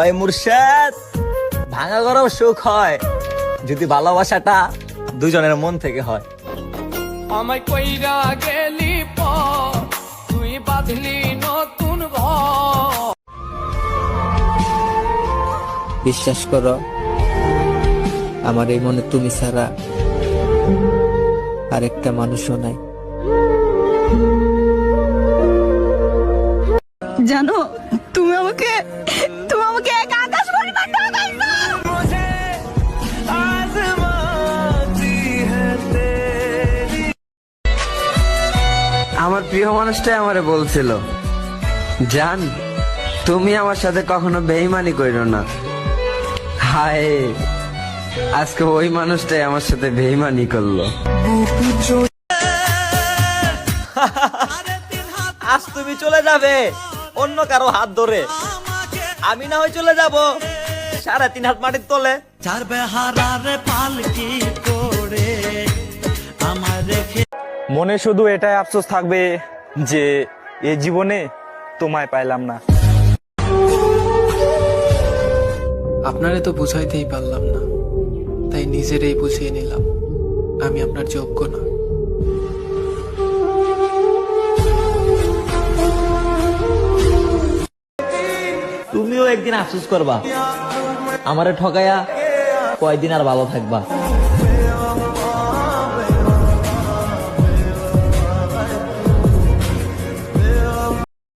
ওই মুর্শেদ ভাঙা গরম সুখ হয় যদি ভালোবাসাটা দুজনের মন থেকে হয়। আমায় কইরা গেলি তুই বাঁধলি নতুন ঘর। বিশ্বাস করো আমার এই মনে তুমি ছাড়া আরেকটা মানুষও নাই। জানো তুমি আমাকে তুমি আমার প্রিয় মানুষটাই আমারে বলছিল জান তুমি আমার সাথে কখনো বেইমানি কইরো না। হায় আজকে ওই মানুষটাই আমার সাথে বেইমানি করল। আজ তুমি চলে যাবে অন্য কারও হাত ধরে। আমি না হয় চলে যাব। সাড়ে তিন হাত মাটির তলে। মনে শুধু এটাই আফসোস থাকবে যে এ জীবনে তোমায় পাইলাম না। আপনারে তো বুঝাইতেই পারলাম না। তাই নিজেরই বুঝিয়ে নিলাম আমি আপনার যোগ্য না। তুমিও একদিন আফসোস করবা। আমারে ঠকায়া কয়দিন আর ভালো থাকবা।